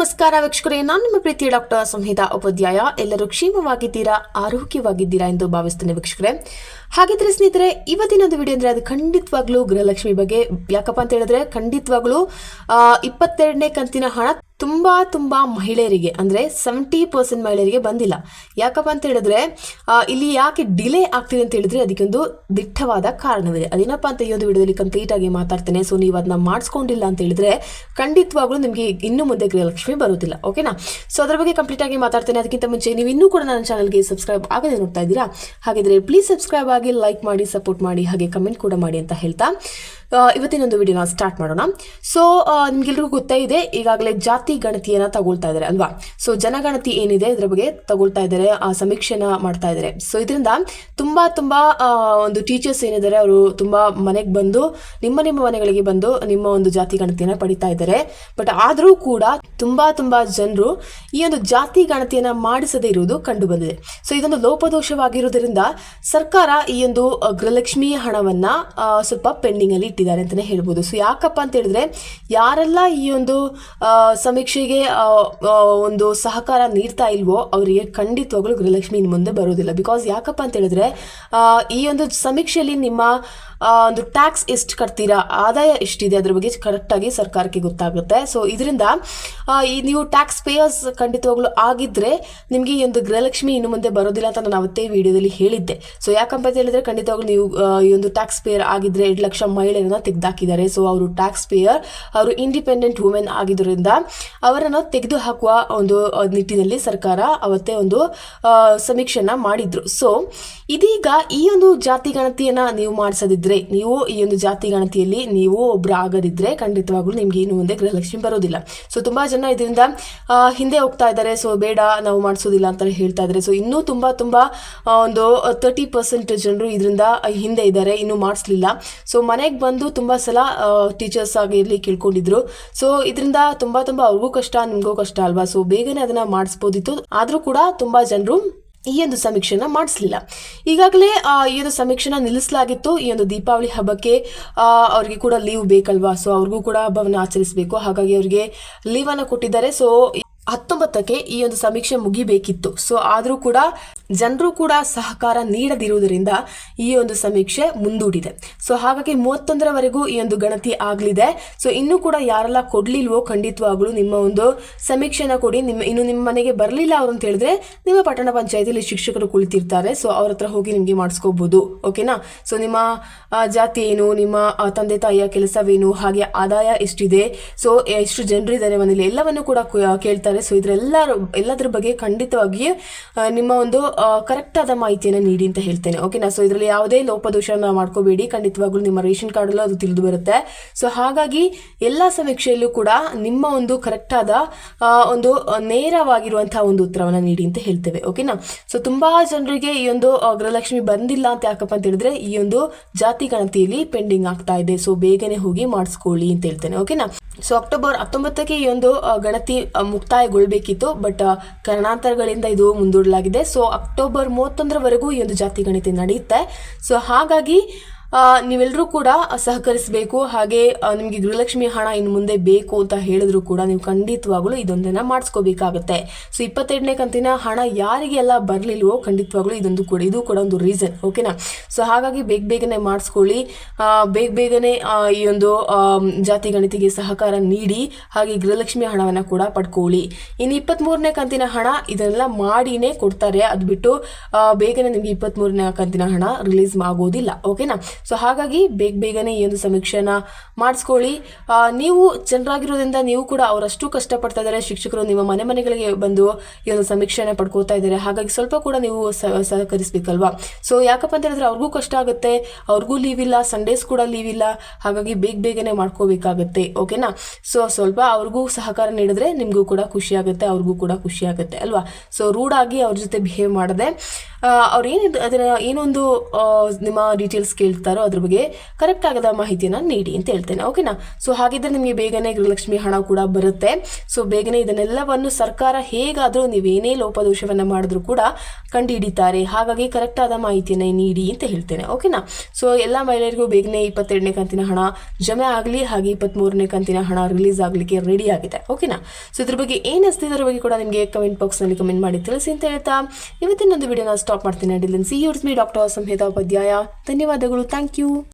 ನಮಸ್ಕಾರ ವೀಕ್ಷಕರೇ ನಾನು ನಿಮ್ಮ ಪ್ರೀತಿ ಡಾಕ್ಟರ್ ಸಂಹಿತಾ ಉಪಾಧ್ಯಾಯ. ಎಲ್ಲರೂ ಕ್ಷೇಮವಾಗಿದ್ದೀರಾ ಆರೋಗ್ಯವಾಗಿದ್ದೀರಾ ಎಂದು ಭಾವಿಸ್ತೇನೆ ವೀಕ್ಷಕರೇ. ಹಾಗಿದ್ರೆ ಸ್ನೇಹಿತರೆ ಇವತ್ತಿನ ಒಂದು ವಿಡಿಯೋ ಅಂದ್ರೆ ಅದು ಖಂಡಿತವಾಗ್ಲೂ ಗೃಹಲಕ್ಷ್ಮಿ ಬಗ್ಗೆ. ಯಾಕಪ್ಪ ಅಂತ ಹೇಳಿದ್ರೆ, ಖಂಡಿತವಾಗ್ಲೂ ಇಪ್ಪತ್ತೆರಡನೇ ಕಂತಿನ ಹಣ ತುಂಬಾ ತುಂಬಾ ಮಹಿಳೆಯರಿಗೆ, ಅಂದ್ರೆ ಸೆವೆಂಟಿ ಪರ್ಸೆಂಟ್ ಮಹಿಳೆಯರಿಗೆ ಬಂದಿಲ್ಲ. ಯಾಕಪ್ಪ ಅಂತ ಹೇಳಿದ್ರೆ ಇಲ್ಲಿ ಯಾಕೆ ಡಿಲೇ ಆಗ್ತಿದೆ ಅಂತ ಹೇಳಿದ್ರೆ ಅದಕ್ಕೊಂದು ದಿಟ್ಟವಾದ ಕಾರಣವಿದೆ. ಅದೇನಪ್ಪ ಅಂತ ಈ ಒಂದು ವಿಡಿಯೋದಲ್ಲಿ ಕಂಪ್ಲೀಟ್ ಆಗಿ ಮಾತಾಡ್ತೇನೆ ಸೊ ನೀವು ಅದನ್ನ ಮಾಡಿಸ್ಕೊಂಡಿಲ್ಲ ಅಂತ ಹೇಳಿದ್ರೆ ಖಂಡಿತವಾಗ್ಲೂ ನಿಮಗೆ ಇನ್ನು ಮುಂದೆ ಗೃಹಲಕ್ಷ್ಮಿ ಬರುತ್ತಿಲ್ಲ ಓಕೆನಾ ಸೊ ಅದರ ಬಗ್ಗೆ ಕಂಪ್ಲೀಟ್ ಆಗಿ ಮಾತಾಡ್ತೇನೆ. ಅದಕ್ಕಿಂತ ಮುಂಚೆ, ನೀವು ಇನ್ನೂ ಕೂಡ ನನ್ನ ಚಾನಲ್ಗೆ ಸಬ್ಸ್ಕ್ರೈಬ್ ಆಗದೆ ನೋಡ್ತಾ ಇದ್ದೀರಾ? ಹಾಗಿದ್ರೆ ಪ್ಲೀಸ್ ಸಬ್ಸ್ಕ್ರೈಬ್ ಆಗಿ ಲೈಕ್ ಮಾಡಿ ಸಪೋರ್ಟ್ ಮಾಡಿ, ಹಾಗೆ ಕಮೆಂಟ್ ಕೂಡ ಮಾಡಿ ಅಂತ ಹೇಳ್ತಾ ಇವತ್ತಿನೊಂದು ವಿಡಿಯೋನ ಸ್ಟಾರ್ಟ್ ಮಾಡೋಣ. ಸೊ ನಿಮ್ಗೆಲ್ರಿಗೂ ಗೊತ್ತೇ ಇದೆ, ಈಗಾಗಲೇ ಜಾತಿ ಗಣತಿಯನ್ನ ತಗೊಳ್ತಾ ಇದ್ದಾರೆ ಅಲ್ವಾ? ಸೊ ಜನಗಣತಿ ಏನಿದೆ, ಇದ್ರ ಬಗ್ಗೆ ತಗೊಳ್ತಾ ಇದ್ದಾರೆ, ಆ, ಸಮೀಕ್ಷೆನ ಮಾಡ್ತಾ ಇದ್ದಾರೆ. ಸೊ ಇದರಿಂದ ತುಂಬಾ ತುಂಬಾ ಒಂದು ಟೀಚರ್ಸ್ ಏನಿದ್ದಾರೆ, ಅವರು ತುಂಬಾ ಮನೆಗೆ ಬಂದು, ನಿಮ್ಮ ನಿಮ್ಮ ಮನೆಗಳಿಗೆ ಬಂದು ನಿಮ್ಮ ಒಂದು ಜಾತಿ ಗಣತಿಯನ್ನ ಪಡಿತಾ ಇದ್ದಾರೆ. ಬಟ್ ಆದರೂ ಕೂಡ ತುಂಬಾ ತುಂಬಾ ಜನರು ಈ ಒಂದು ಜಾತಿ ಗಣತಿಯನ್ನ ಮಾಡಿಸದೇ ಇರುವುದು ಕಂಡು ಬಂದಿದೆ. ಸೊ ಇದೊಂದು ಲೋಪದೋಷವಾಗಿರುವುದರಿಂದ ಸರ್ಕಾರ ಈ ಒಂದು ಗೃಹಲಕ್ಷ್ಮಿ ಹಣವನ್ನ ಸ್ವಲ್ಪ ಪೆಂಡಿಂಗ್ ಅಲ್ಲಿ ಇಟ್ಟಿದ್ದಾರೆ ಅಂತಾನೆ ಹೇಳ್ಬೋದು. ಸೊ ಯಾಕಪ್ಪ ಅಂತ ಹೇಳಿದ್ರೆ, ಯಾರೆಲ್ಲ ಈ ಒಂದು ಸಮೀಕ್ಷೆಗೆ ಒಂದು ಸಹಕಾರ ನೀಡ್ತಾ ಇಲ್ವೋ, ಅವರಿಗೆ ಖಂಡಿತವಾಗ್ಲೂ ಗೃಹಲಕ್ಷ್ಮಿ ಇನ್ನು ಮುಂದೆ ಬರೋದಿಲ್ಲ. ಬಿಕಾಸ್ ಯಾಕಪ್ಪ ಅಂತ ಹೇಳಿದ್ರೆ ಈ ಒಂದು ಸಮೀಕ್ಷೆಯಲ್ಲಿ ನಿಮ್ಮ ಒಂದು ಟ್ಯಾಕ್ಸ್ ಎಷ್ಟು ಕಟ್ತೀರಾ? ಆದಾಯ ಎಷ್ಟಿದೆ? ಅದ್ರ ಬಗ್ಗೆ ಕರೆಕ್ಟಾಗಿ ಸರ್ಕಾರಕ್ಕೆ ಗೊತ್ತಾಗುತ್ತೆ. ಸೊ ಇದರಿಂದ ಈ ನೀವು ಟ್ಯಾಕ್ಸ್ ಪೇಯರ್ಸ್ ಖಂಡಿತವಾಗ್ಲೂ ಆಗಿದ್ರೆ ನಿಮಗೆ ಈ ಒಂದು ಗೃಹಲಕ್ಷ್ಮಿ ಇನ್ನು ಮುಂದೆ ಬರೋದಿಲ್ಲ ಅಂತ ನಾನು ಅವತ್ತೇ ವಿಡಿಯೋದಲ್ಲಿ ಹೇಳಿದ್ದೆ. ಸೊ ಯಾಕಂತ ಹೇಳಿದ್ರೆ ಖಂಡಿತವಾಗ್ಲೂ ನೀವು ಈ ಒಂದು ಟ್ಯಾಕ್ಸ್ ಪೇಯರ್ ಆಗಿದ್ರೆ ಎರಡು ಲಕ್ಷ ಮಹಿಳೆಯರನ್ನ ತೆಗೆದಾಕಿದ್ದಾರೆ. ಸೊ ಅವರು ಟ್ಯಾಕ್ಸ್ ಪೇಯರ್ ಅವರು ಇಂಡಿಪೆಂಡೆಂಟ್ ವುಮೆನ್ ಆಗಿದ್ದರಿಂದ ಅವರನ್ನು ತೆಗೆದು ಹಾಕುವ ಒಂದು ನಿಟ್ಟಿನಲ್ಲಿ ಸರ್ಕಾರ ಅವತ್ತೇ ಒಂದು ಸಮೀಕ್ಷೆಯನ್ನು ಮಾಡಿದ್ರು. ಸೊ ಇದೀಗ ಈ ಒಂದು ಜಾತಿ ಗಣತಿಯನ್ನ ನೀವು ಮಾಡಿಸದಿದ್ರೆ ನೀವು ಈ ಒಂದು ಜಾತಿ ಗಣತಿಯಲ್ಲಿ ನೀವು ಒಬ್ರು ಆಗದಿದ್ರೆ ಖಂಡಿತವಾಗ್ಲೂ ನಿಮ್ಗೆ ಏನು ಮುಂದೆ ಗೃಹಲಕ್ಷ್ಮಿ ಬರೋದಿಲ್ಲ. ಸೊ ತುಂಬಾ ಜನ ಇದರಿಂದ ಹಿಂದೆ ಹೋಗ್ತಾ ಇದ್ದಾರೆ. ಸೊ ಬೇಡ, ನಾವು ಮಾಡಿಸೋದಿಲ್ಲ ಅಂತ ಹೇಳ್ತಾ ಇದ್ದಾರೆ. ಸೊ ಇನ್ನೂ ತುಂಬಾ ತುಂಬಾ ಒಂದು ತರ್ಟಿ ಪರ್ಸೆಂಟ್ ಜನರು ಇದರಿಂದ ಹಿಂದೆ ಇದ್ದಾರೆ. ಇನ್ನೂ ಮಾಡಿಸ್ಲಿಲ್ಲ. ಸೊ ಮನೆಗೆ ಬಂದು ತುಂಬಾ ಸಲ ಟೀಚರ್ಸ್ ಆಗಿರಲಿ ಕೇಳ್ಕೊಂಡಿದ್ರು. ಸೊ ಇದರಿಂದ ತುಂಬಾ ತುಂಬಾ ಅವ್ರಿಗೂ ಕಷ್ಟ, ನಿಮಗೂ ಕಷ್ಟ ಅಲ್ವಾ? ಸೊ ಬೇಗನೆ ಅದನ್ನ ಮಾಡಿಸ್ಬೋದಿತ್ತು. ಆದರೂ ಕೂಡ ತುಂಬಾ ಜನರು ಈ ಒಂದು ಸಮೀಕ್ಷೆನ ಮಾಡಿಸಲಿಲ್ಲ. ಈಗಾಗಲೇ ಈ ಒಂದು ಸಮೀಕ್ಷೆನ ನಿಲ್ಲಿಸಲಾಗಿತ್ತು. ಈ ಒಂದು ದೀಪಾವಳಿ ಹಬ್ಬಕ್ಕೆ ಅವ್ರಿಗೆ ಕೂಡ ಲೀವ್ ಬೇಕಲ್ವಾ? ಸೊ ಅವ್ರಿಗೂ ಕೂಡ ಹಬ್ಬವನ್ನು ಆಚರಿಸಬೇಕು. ಹಾಗಾಗಿ ಅವರಿಗೆ ಲೀವನ್ನು ಕೊಟ್ಟಿದ್ದಾರೆ. ಸೊ ಹತ್ತೊಂಬತ್ತಕ್ಕೆ ಈ ಒಂದು ಸಮೀಕ್ಷೆ ಮುಗಿಬೇಕಿತ್ತು. ಸೊ ಆದರೂ ಕೂಡ ಜನರು ಕೂಡ ಸಹಕಾರ ನೀಡದಿರುವುದರಿಂದ ಈ ಒಂದು ಸಮೀಕ್ಷೆ ಮುಂದೂಡಿದೆ. ಸೊ ಹಾಗಾಗಿ ಮೂವತ್ತೊಂದರವರೆಗೂ ಈ ಒಂದು ಗಣತಿ ಆಗಲಿದೆ. ಸೊ ಇನ್ನೂ ಕೂಡ ಯಾರೆಲ್ಲ ಕೊಡಲಿಲ್ವೋ ಖಂಡಿತವಾಗ್ಲೂ ನಿಮ್ಮ ಒಂದು ಸಮೀಕ್ಷೆನ ಕೊಡಿ. ನಿಮ್ಮ, ಇನ್ನು ನಿಮ್ಮ ಮನೆಗೆ ಬರಲಿಲ್ಲ ಅವರು ಅಂತ ಹೇಳಿದ್ರೆ ನಿಮ್ಮ ಪಟ್ಟಣ ಪಂಚಾಯತಿಯಲ್ಲಿ ಶಿಕ್ಷಕರು ಕುಳಿತಿರ್ತಾರೆ. ಸೊ ಅವ್ರ ಹತ್ರ ಹೋಗಿ ನಿಮಗೆ ಮಾಡಿಸ್ಕೋಬಹುದು ಓಕೆನಾ ಸೊ ನಿಮ್ಮ ಜಾತಿ ಏನು, ನಿಮ್ಮ ತಂದೆ ತಾಯಿಯ ಕೆಲಸವೇನು, ಹಾಗೆ ಆದಾಯ ಎಷ್ಟಿದೆ? ಸೊ ಎಷ್ಟು ಜನರಿದ್ದಾರೆ ಮನೇಲಿ? ಎಲ್ಲವನ್ನು ಕೂಡ ಕು- ಕೇಳ್ತಾರೆ ಸೊ ಇದರೆಲ್ಲರ ಎಲ್ಲದ್ರ ಬಗ್ಗೆ ಖಂಡಿತವಾಗಿ ನಿಮ್ಮ ಒಂದು ಕರೆಕ್ಟಾದ ಮಾಹಿತಿಯನ್ನು ನೀಡಿ ಅಂತ ಹೇಳ್ತೇನೆ. ಓಕೆನಾ ಸೊ ಇದರಲ್ಲಿ ಯಾವುದೇ ಲೋಪದೋಷನ ಮಾಡ್ಕೋಬೇಡಿ. ಖಂಡಿತವಾಗ್ಲೂ ನಿಮ್ಮ ರೇಷನ್ ಕಾರ್ಡಲ್ಲೂ ಅದು ತಿಳಿದು ಬರುತ್ತೆ. ಸೊ ಹಾಗಾಗಿ ಎಲ್ಲ ಸಮೀಕ್ಷೆಯಲ್ಲೂ ಕೂಡ ನಿಮ್ಮ ಒಂದು ಕರೆಕ್ಟಾದ ಒಂದು ನೇರವಾಗಿರುವಂತಹ ಒಂದು ಉತ್ತರವನ್ನು ನೀಡಿ ಅಂತ ಹೇಳ್ತೇವೆ. ಓಕೆನಾ ಸೊ ತುಂಬಾ ಜನರಿಗೆ ಈ ಒಂದು ಗೃಹಲಕ್ಷ್ಮಿ ಬಂದಿಲ್ಲ ಅಂತ ಯಾಕಪ್ಪ ಅಂತ ಹೇಳಿದ್ರೆ ಈ ಒಂದು ಜಾತಿ ಗಣತಿಯಲ್ಲಿ ಪೆಂಡಿಂಗ್ ಆಗ್ತಾ ಇದೆ. ಸೊ ಬೇಗನೆ ಹೋಗಿ ಮಾಡಿಸ್ಕೊಳ್ಳಿ ಅಂತ ಹೇಳ್ತೇನೆ. ಓಕೆನಾ ಸೊ ಅಕ್ಟೋಬರ್ ಹತ್ತೊಂಬತ್ತಕ್ಕೆ ಈ ಒಂದು ಗಣತಿ ಆ, ಮುಕ್ತಾಯಗೊಳ್ಬೇಕಿತ್ತು ಬಟ್ ಕಾರಣಾಂತರಗಳಿಂದ ಇದು ಮುಂದೂಡಲಾಗಿದೆ. ಸೊ ಅಕ್ಟೋಬರ್ ಮೂವತ್ತೊಂದರವರೆಗೂ ಈ ಒಂದು ಜಾತಿ ಗಣತಿ ನಡೆಯುತ್ತೆ. ಸೊ ಹಾಗಾಗಿ ನೀವೆಲ್ಲರೂ ಕೂಡ ಸಹಕರಿಸಬೇಕು. ಹಾಗೆ ನಿಮಗೆ ಗೃಹಲಕ್ಷ್ಮಿ ಹಣ ಇನ್ನು ಮುಂದೆ ಬೇಕು ಅಂತ ಹೇಳಿದ್ರು ಕೂಡ ನೀವು ಖಂಡಿತವಾಗ್ಲೂ ಇದೊಂದನ್ನ ಮಾಡಿಸ್ಕೋಬೇಕಾಗುತ್ತೆ. ಸೊ ಇಪ್ಪತ್ತೆರಡನೇ ಕಂತಿನ ಹಣ ಯಾರಿಗೆಲ್ಲ ಬರಲಿಲ್ವೋ ಖಂಡಿತವಾಗ್ಲೂ ಇದೊಂದು ಕೂಡ, ಇದು ಕೂಡ ಒಂದು ರೀಸನ್ ಓಕೆನಾ ಸೊ ಹಾಗಾಗಿ ಬೇಗ ಬೇಗನೆ ಮಾಡಿಸ್ಕೊಳ್ಳಿ. ಬೇಗ ಬೇಗನೆ ಈ ಒಂದು ಜಾತಿ ಗಣಿತಿಗೆ ಸಹಕಾರ ನೀಡಿ, ಹಾಗೆ ಗೃಹಲಕ್ಷ್ಮಿ ಹಣವನ್ನು ಕೂಡ ಪಡ್ಕೊಳ್ಳಿ. ಇನ್ನು ಇಪ್ಪತ್ತ್ಮೂರನೇ ಕಂತಿನ ಹಣ ಇದನ್ನೆಲ್ಲ ಮಾಡಿನೇ ಕೊಡ್ತಾರೆ. ಅದು ಬಿಟ್ಟು ಬೇಗನೆ ನಿಮಗೆ ಇಪ್ಪತ್ತ್ಮೂರನೇ ಕಂತಿನ ಹಣ ರಿಲೀಸ್ ಆಗೋದಿಲ್ಲ ಓಕೆನಾ ಸೊ ಹಾಗಾಗಿ ಬೇಗ ಬೇಗನೆ ಈ ಒಂದು ಸಮೀಕ್ಷೆನ ಮಾಡಿಸ್ಕೊಳ್ಳಿ. ನೀವು ಜನರಾಗಿರೋದ್ರಿಂದ ನೀವು ಕೂಡ ಅವರಷ್ಟು ಕಷ್ಟಪಡ್ತಾ ಇದ್ದಾರೆ. ಶಿಕ್ಷಕರು ನಿಮ್ಮ ಮನೆ ಮನೆಗಳಿಗೆ ಬಂದು ಈ ಒಂದು ಸಮೀಕ್ಷೆನ ಪಡ್ಕೋತಾ ಇದ್ದಾರೆ. ಹಾಗಾಗಿ ಸ್ವಲ್ಪ ಕೂಡ ನೀವು ಸಹಕರಿಸ್ಬೇಕಲ್ವಾ? ಸೊ ಯಾಕಪ್ಪ ಅಂತ ಹೇಳಿದ್ರೆ ಅವ್ರಿಗೂ ಕಷ್ಟ ಆಗುತ್ತೆ. ಅವ್ರಿಗೂ ಲೀವ್ ಇಲ್ಲ. ಸಂಡೇಸ್ ಕೂಡ ಲೀವ್ ಇಲ್ಲ. ಹಾಗಾಗಿ ಬೇಗ ಬೇಗನೆ ಮಾಡ್ಕೋಬೇಕಾಗುತ್ತೆ. ಓಕೆನಾ ಸೊ ಸ್ವಲ್ಪ ಅವ್ರಿಗೂ ಸಹಕಾರ ನೀಡಿದ್ರೆ ನಿಮಗೂ ಕೂಡ ಖುಷಿ ಆಗುತ್ತೆ. ಅವ್ರಿಗೂ ಕೂಡ ಖುಷಿ ಆಗುತ್ತೆ ಅಲ್ವಾ? ಸೊ ರೂಡಾಗಿ ಅವ್ರ ಜೊತೆ ಬಿಹೇವ್ ಮಾಡದೆ. ಅವ್ರು ಏನಿದೆ ಅದನ್ನ ಏನೊಂದು ನಿಮ್ಮ ಡೀಟೇಲ್ಸ್ ಕೇಳ್ತಾರೋ ಅದ್ರ ಬಗ್ಗೆ ಕರೆಕ್ಟ್ ಆಗದ ಮಾಹಿತಿಯನ್ನು ನೀಡಿ ಅಂತ ಹೇಳ್ತೇನೆ ಓಕೆನಾ ಸೊ ಹಾಗಿದ್ರೆ ನಿಮಗೆ ಬೇಗನೆ ಗೃಹಲಕ್ಷ್ಮಿ ಹಣ ಕೂಡ ಬರುತ್ತೆ. ಸೊ ಬೇಗನೆ ಇದನ್ನೆಲ್ಲವನ್ನು ಸರ್ಕಾರ ಹೇಗಾದರೂ ನೀವೇನೇ ಲೋಪದೋಷವನ್ನು ಮಾಡಿದ್ರು ಕೂಡ ಕಂಡುಹಿಡಿತಾರೆ. ಹಾಗಾಗಿ ಕರೆಕ್ಟ್ ಆದ ಮಾಹಿತಿಯನ್ನು ನೀಡಿ ಅಂತ ಹೇಳ್ತೇನೆ ಓಕೆನಾ ಸೊ ಎಲ್ಲ ಮಹಿಳೆಯರಿಗೂ ಬೇಗನೆ ಇಪ್ಪತ್ತೆರಡನೇ ಕಂತಿನ ಹಣ ಜಮೆ ಆಗಲಿ, ಹಾಗೆ ಇಪ್ಪತ್ತ್ಮೂರನೇ ಕಂತಿನ ಹಣ ರಿಲೀಸ್ ಆಗಲಿಕ್ಕೆ ರೆಡಿ ಆಗಿದೆ ಓಕೆನಾ ಸೊ ಇದ್ರ ಬಗ್ಗೆ ಏನು ಅನಿಸ್ತಿದೆ ಅದ್ರ ಬಗ್ಗೆ ಕೂಡ ನಿಮಗೆ ಕಮೆಂಟ್ ಬಾಕ್ಸ್ನಲ್ಲಿ ಕಮೆಂಟ್ ಮಾಡಿ ತಿಳಿಸಿ ಅಂತ ಹೇಳ್ತಾ, ಇವತ್ತಿನೊಂದು ವಿಡಿಯೋನ ಸ್ಟಾಪ್ ಮಾಡ್ತೀನಿ till then see yours me doctor Samhita Upadhyaya ಧನ್ಯವಾದಗಳು. Thank you